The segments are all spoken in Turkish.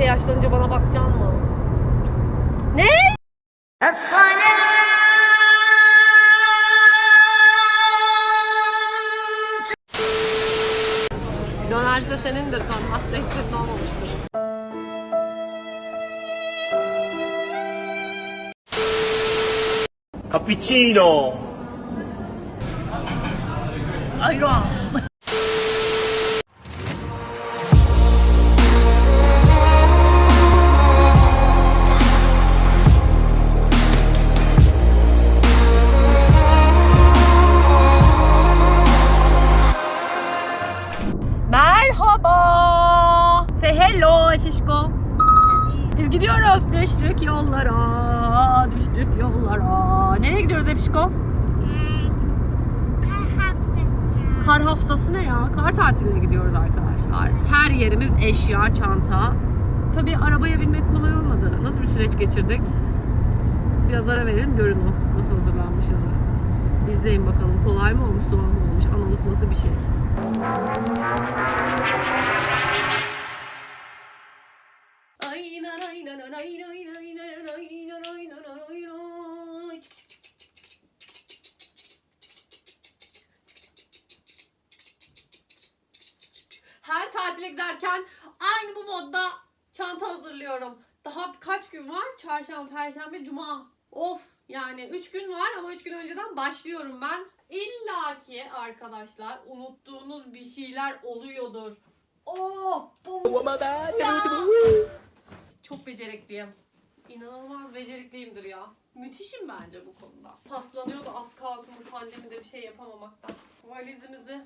Efe yaşlanınca bana bakacaksın mı? Ne? Dönerse senindir, kanmazsa hiç senin olmamıştır. Cappuccino. Ayran. Kar haftası ne ya? Kar tatiline gidiyoruz arkadaşlar. Her yerimiz eşya, çanta. Tabii arabaya binmek kolay olmadı. Nasıl bir süreç geçirdik? Biraz ara verin görün o. Nasıl hazırlanmışız. İzleyin bakalım. Kolay mı olmuş, zor mu olmuş? Analık nasıl bir şey? Tatile giderken aynı bu modda çanta hazırlıyorum. Daha birkaç gün var. Çarşamba, perşembe, cuma. Of yani 3 gün var ama 3 gün önceden başlıyorum ben. İlla ki arkadaşlar unuttuğunuz bir şeyler oluyordur. Oh! bu-! Çok becerikliyim. İnanılmaz becerikliyimdir ya. Müthişim bence bu konuda. Paslanıyordu az kalsın bu pandemide bir şey yapamamaktan. Valizimizi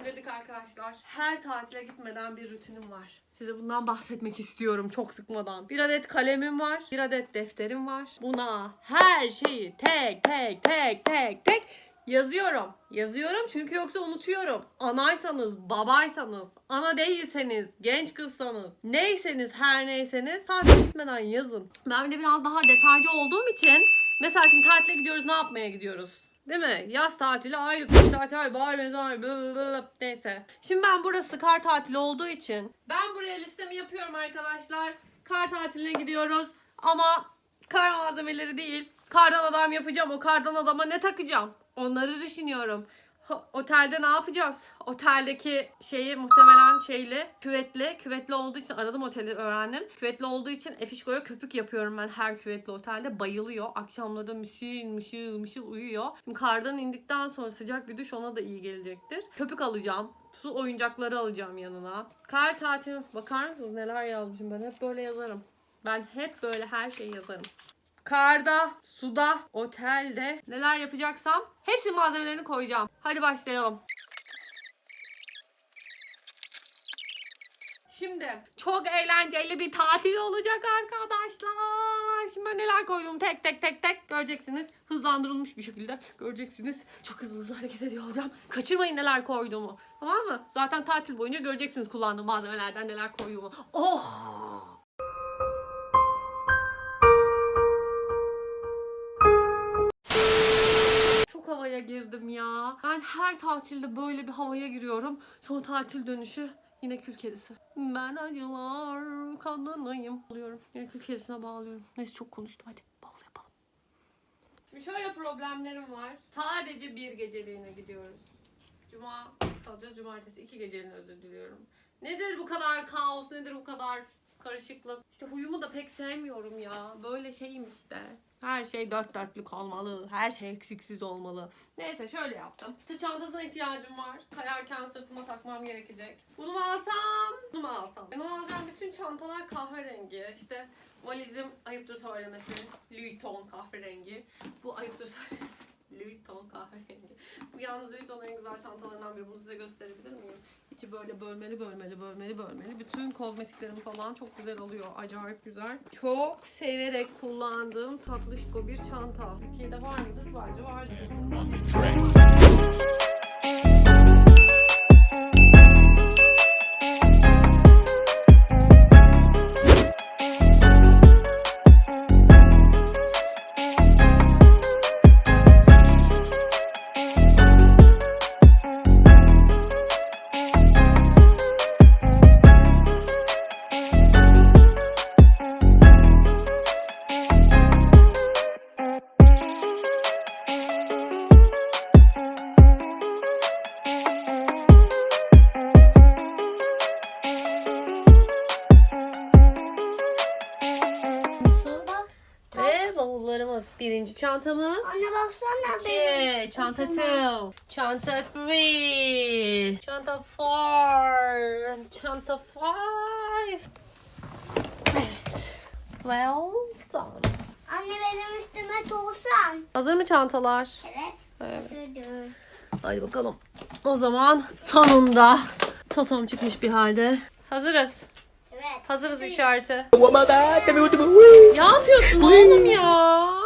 indirdik arkadaşlar. Her tatile gitmeden bir rutinim var. Size bundan bahsetmek istiyorum çok sıkmadan. Bir adet kalemim var. Bir adet defterim var. Buna her şeyi tek tek tek tek tek Yazıyorum. Yazıyorum çünkü yoksa unutuyorum. Anaysanız, babaysanız, ana değilseniz, genç kızsanız, neyseniz, her neyseniz tatile gitmeden yazın. Ben bir de biraz daha detaycı olduğum için mesela şimdi tatile gidiyoruz ne yapmaya gidiyoruz? Değil mi? Yaz tatili ayrı, kış tatili ayrı, bahar blablabla. neyse. Şimdi ben burası kar tatili olduğu için ben buraya listemi yapıyorum arkadaşlar. Kar tatiline gidiyoruz ama kar malzemeleri değil. Kardan adam yapacağım. O kardan adama ne takacağım? Onları düşünüyorum. Otelde ne yapacağız? Oteldeki şeyi muhtemelen şeyli, küvetli. Küvetli olduğu için aradım oteli öğrendim. Küvetli olduğu için Efişko'ya köpük yapıyorum ben her küvetli otelde. Bayılıyor. Akşamları da mışıl mışıl mışıl uyuyor. Şimdi kardan indikten sonra sıcak bir duş ona da iyi gelecektir. Köpük alacağım. Su oyuncakları alacağım yanına. Kar tatili. Bakar mısınız neler yazmışım ben? Hep böyle yazarım. Ben hep böyle her şeyi yazarım karda, suda, otelde neler yapacaksam hepsi malzemelerini koyacağım. Hadi başlayalım. Şimdi çok eğlenceli bir tatil olacak arkadaşlar. Şimdi ben neler koydum tek tek tek tek göreceksiniz. Hızlandırılmış bir şekilde göreceksiniz. Çok hızlı hızlı hareket ediyor olacağım. Kaçırmayın neler koyduğumu. Tamam mı? Zaten tatil boyunca göreceksiniz kullandığım malzemelerden neler koyduğumu. Oh! Havaya girdim ya. Ben her tatilde böyle bir havaya giriyorum. Son tatil dönüşü yine kül kedisi. Ben acılar kanlanayım. Alıyorum. Yine kül kedisine bağlıyorum. Neyse çok konuştum hadi. Bavul yapalım. Şimdi şöyle problemlerim var. Sadece bir geceliğine gidiyoruz. Cuma kalacağız. Cumartesi iki geceliğine özür diliyorum. Nedir bu kadar kaos? Nedir bu kadar karışıklık? İşte huyumu da pek sevmiyorum ya. Böyle şeyim işte. Her şey dört dörtlük olmalı. Her şey eksiksiz olmalı. Neyse şöyle yaptım. Sırt çantasına ihtiyacım var. Kayarken sırtıma takmam gerekecek. Bunu mu alsam? Bunu mu alsam? Benim alacağım bütün çantalar kahverengi. İşte valizim ayıptır söylemesi. Louis Vuitton kahverengi. Bu ayıptır söylemesi. Louis Vuitton kahverengi. Bu yalnız Louis Vuitton'un en güzel çantalarından biri. Bunu size gösterebilir miyim? İçi böyle bölmeli bölmeli bölmeli bölmeli. Bütün kozmetiklerim falan çok güzel oluyor. Acayip güzel. Çok severek kullandığım tatlışko bir çanta. Türkiye'de var mıdır? Bence vardır. Çantamız. Anne baksana benim. İki. Çanta two. Çanta three. Çanta four. Çanta five. Evet. Well done. Anne benim üstüme tutsan. Hazır mı çantalar? Evet. Evet. Hadi bakalım. O zaman sonunda Totom çıkmış bir halde. Hazırız. Evet. Hazırız işareti. Ne yapıyorsun oğlum ya?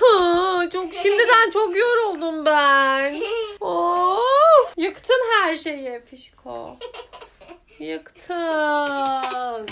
Ha, çok şimdiden çok yoruldum ben. Of, yıktın her şeyi Pişko. Yıktın.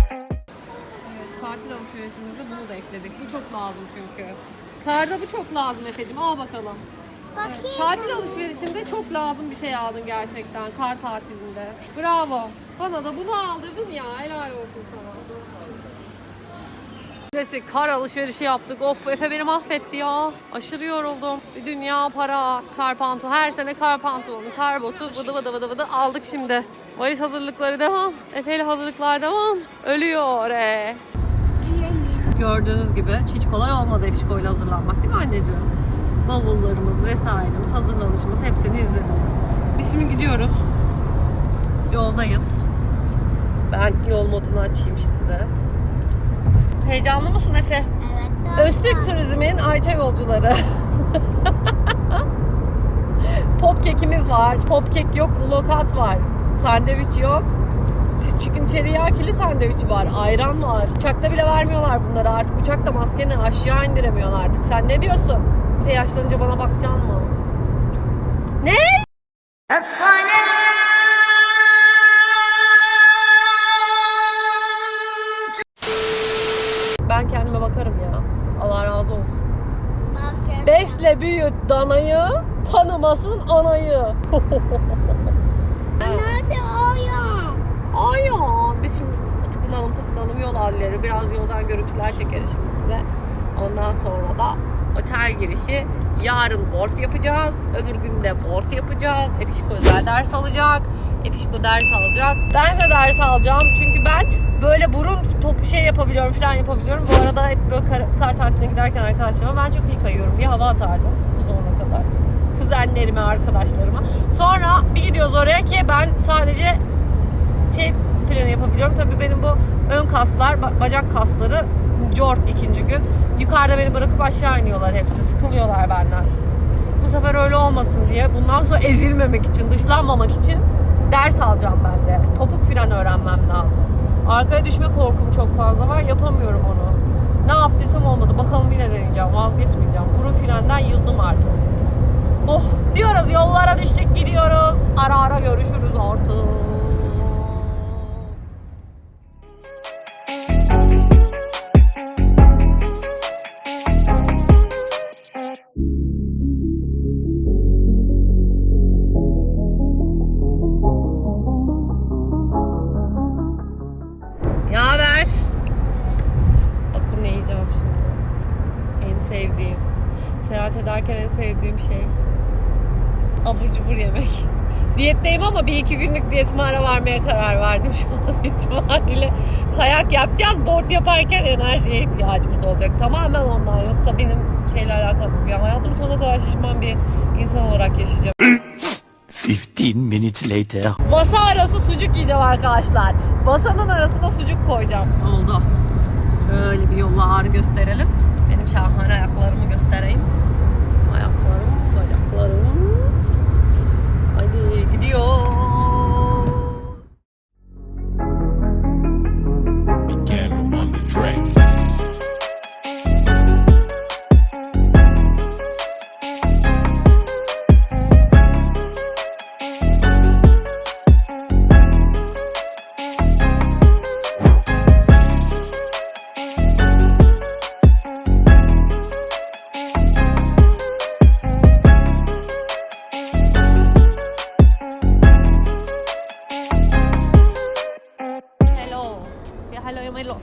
Evet, tatil alışverişimizde bunu da ekledik. Bu çok lazım çünkü. Karda bu çok lazım Efe'cim. Al bakalım. Bakayım. Tatil alışverişinde çok lazım bir şey aldın gerçekten kar tatilinde. Bravo. Bana da bunu aldırdın ya. Helal olsun sana. Neyse kar alışverişi yaptık. Of Efe beni mahvetti ya. Aşırı yoruldum. Bir dünya para. Kar pantolon. Her sene kar pantolonu, kar botu vıdı vıdı vıdı vıdı aldık şimdi. Valiz hazırlıkları devam. Efe'yle hazırlıklar devam. Ölüyor e. Gördüğünüz gibi hiç kolay olmadı Efişko'yla hazırlanmak değil mi anneciğim? Bavullarımız vesairemiz, hazırlanışımız hepsini izlediniz. Biz şimdi gidiyoruz. Yoldayız. Ben yol modunu açayım size. Heyecanlı mısın Efe? Evet. Öztürk Turizm'in Ayça yolcuları. Pop kekimiz var. Pop kek yok, rulo kat var. Sandviç yok. Chicken teriyakili sandviç var. Ayran var. Uçakta bile vermiyorlar bunları artık. Uçakta maskeni aşağı indiremiyorsun artık. Sen ne diyorsun? Efe yaşlanınca bana bakacaksın mı? Ne? Ben kendime bakarım ya. Allah razı olsun. Besle büyüt danayı, tanımasın anayı. Nerede oyun? Ay ya. Biz şimdi tıkınalım tıkınalım yol halleri. Biraz yoldan görüntüler çekeriz şimdi size. Ondan sonra da otel girişi. Yarın board yapacağız. Öbür gün de board yapacağız. Efişko özel ders alacak. Efişko ders alacak. Ben de ders alacağım. Çünkü ben böyle burun topu şey yapabiliyorum falan yapabiliyorum. Bu arada hep böyle kar, kar tatiline giderken arkadaşlarıma ben çok iyi kayıyorum diye hava atardım bu zamana kadar. Kuzenlerime, arkadaşlarıma. Sonra bir gidiyoruz oraya ki ben sadece şey freni yapabiliyorum. Tabii benim bu ön kaslar, ba- bacak kasları cort ikinci gün. Yukarıda beni bırakıp aşağı iniyorlar hepsi. Sıkılıyorlar benden. Bu sefer öyle olmasın diye bundan sonra ezilmemek için, dışlanmamak için ders alacağım ben de. Topuk fren öğrenmem lazım. Arkaya düşme korkum çok fazla var. Yapamıyorum onu. Ne yaptıysam olmadı. Bakalım yine deneyeceğim. Vazgeçmeyeceğim. Burun frenden yıldım artık. Oh diyoruz yollara düştük gidiyoruz. Ara ara görüşürüz artık. Sevdiğim şey. Abur cubur yemek. Diyetteyim ama bir iki günlük diyetime ara vermeye karar verdim şu an itibariyle. Kayak yapacağız. Board yaparken enerjiye ihtiyacımız olacak. Tamamen ondan. Yoksa benim şeyle alakalı yok. Yani hayatım sonuna kadar şişman bir insan olarak yaşayacağım. 15 minutes later. Masa arası sucuk yiyeceğim arkadaşlar. Masanın arasına sucuk koyacağım. Oldu. Şöyle bir yolla ağrı gösterelim. Benim şahane ayaklarımı göstereyim. Hadi Hello.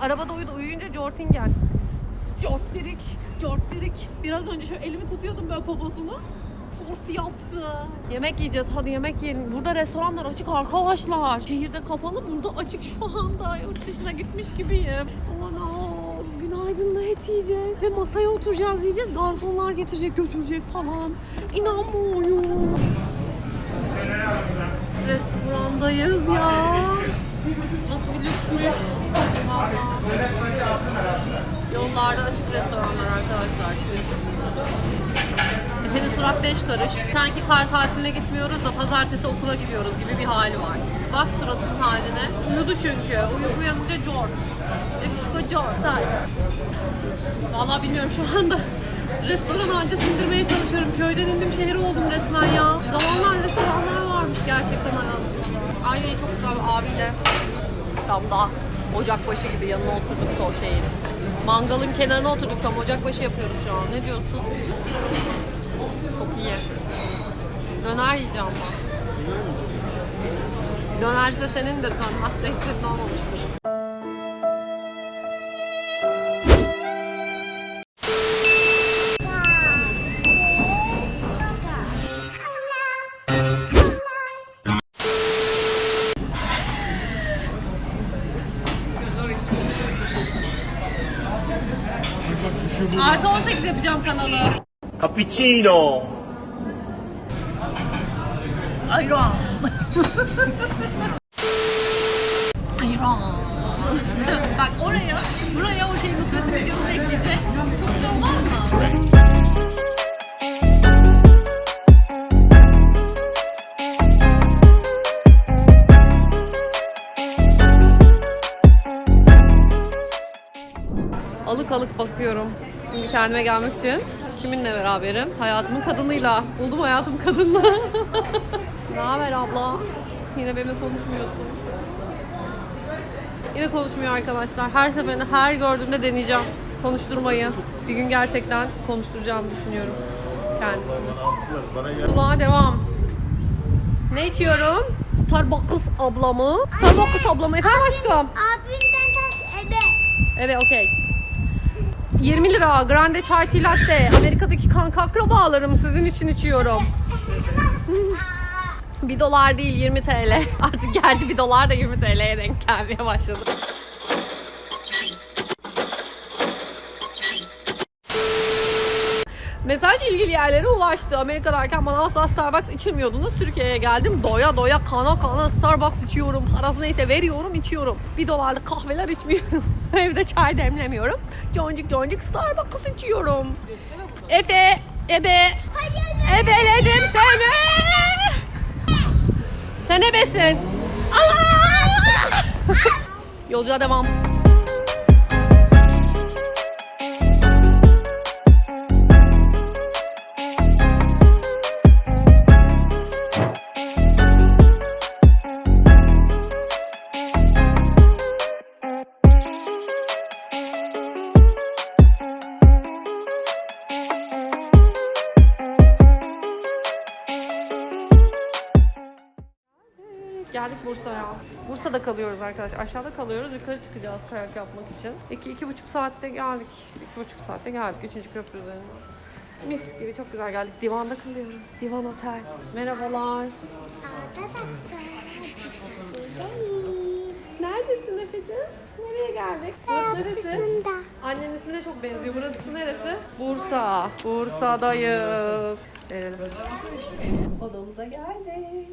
Arabada uyudu uyuyunca Jortingen. Jortdirik, Jortdirik. Biraz önce şu elimi tutuyordum böyle poposunu. Kurt yaptı. Yemek yiyeceğiz. Hadi yemek yiyelim. Burada restoranlar açık arkadaşlar. Şehirde kapalı. Burada açık şu anda. Yurt dışına gitmiş gibiyim. Aman günaydın da et yiyeceğiz. Ve masaya oturacağız yiyeceğiz. Garsonlar getirecek götürecek falan. İnanmıyorum. Restorandayız ya. Nasıl bir lüksmüş. Yollarda açık restoranlar arkadaşlar. Açık açık. Efendim surat beş karış. Sanki kar tatiline gitmiyoruz da pazartesi okula gidiyoruz gibi bir hali var. Bak suratın haline. Uyudu çünkü. Uyup uyanınca cor. Yakışıklı cor. Say. Vallahi bilmiyorum şu anda. Restoran anca sindirmeye çalışıyorum. Köyden indim şehir oldum resmen ya. Zamanlar restoranlar varmış gerçekten hayatımda. Ay çok güzel bir abiyle. Tam da ocakbaşı gibi yanına oturduk o şeyin. Mangalın kenarına oturduk tam ocakbaşı yapıyoruz şu an. Ne diyorsun? Çok iyi. Döner yiyeceğim ben. Dönerse senindir, dönmezse hiç senin olmamıştır. Kanalı. Cappuccino. Ayran. Ayran. Bak oraya, buraya o şey Nusret'in videosunu ekleyecek. Çok güzel olmaz mı? Kendime gelmek için kiminle beraberim? Hayatımın kadınıyla. Buldum hayatım kadınla. ne haber abla? Yine benimle konuşmuyorsun. Yine konuşmuyor arkadaşlar. Her seferinde her gördüğümde deneyeceğim konuşturmayı. Bir gün gerçekten konuşturacağımı düşünüyorum kendisini. Kulağa devam. Ne içiyorum? Starbucks ablamı. Starbucks ablamı. Efendim aşkım? Abimden tas ebe. Evet okey. 20 lira grande chai tea latte. Amerika'daki kanka akrabalarım sizin için içiyorum. bir dolar değil 20 TL. Artık gerçi bir dolar da 20 TL'ye denk gelmeye başladı. Mesaj ilgili yerlere ulaştı. Amerika'dayken bana asla Starbucks içirmiyordunuz. Türkiye'ye geldim. Doya doya kana kana Starbucks içiyorum. Parası neyse veriyorum içiyorum. Bir dolarlık kahveler içmiyorum. Evde çay demlemiyorum. Concuk concuk Starbucks içiyorum. Efe, ebe, ebeledim seni. Sen ebesin. Allah! Yolculuğa devam. Geldik Bursa'ya. Bursa'da kalıyoruz arkadaşlar. Aşağıda kalıyoruz. Yukarı çıkacağız kayak yapmak için. İki, iki buçuk saatte geldik. İki buçuk saatte geldik. Üçüncü köprü üzerinde. Mis gibi çok güzel geldik. Divanda kalıyoruz. Divan Otel. Merhabalar. Neredesin Efe'ciğim? Nereye geldik? Burası neresi? Annenin ismine çok benziyor. Burası neresi? Bursa. Bursa'dayız. Verelim. Odamıza geldik.